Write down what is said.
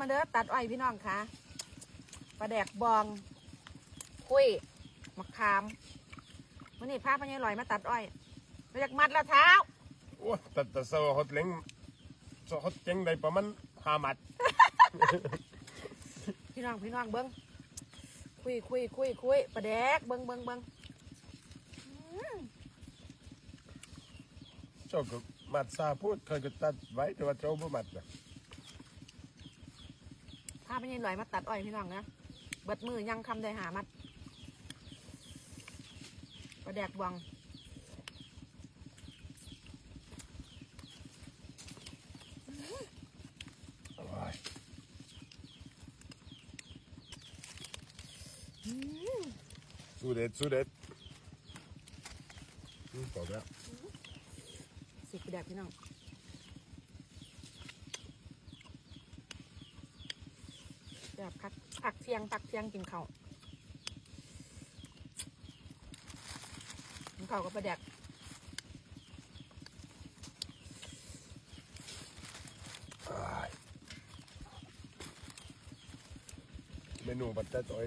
มาเด้อตัดอ้อยพี่น้องค่ะปลาแดกบองคุยมะขามวันนี้พาพญายลอยมาตัดอ้อยมาจากมัดละเท้าโอ้แต่แต่โซ่ฮอตเล้งโซ่ฮอตเจ๊งได้ประมาณห้ามัด พี่น้องพี่น้องเบิ้งคุยคุยคุยคุยปลาแดกเบิ้งเบิ้งเบิ้งโซ่ก็มัดซาพูดเคยก็ตัดไว้แต่ว่าโจ้ไม่มัดนะ พาพญายลอยมาตัดอ้อยพี่น้องนะเบิดมือยังคำได้หามัดปลาแดกบองโอ้ยสู้เด็ดสู้เด็ดอืมต่อแล้วสิปลาแดกพี่น้อง แบบพักพักเทียงพักเทียงกินเขากินเขากับประแดกเมนูบัตเตอรต้อย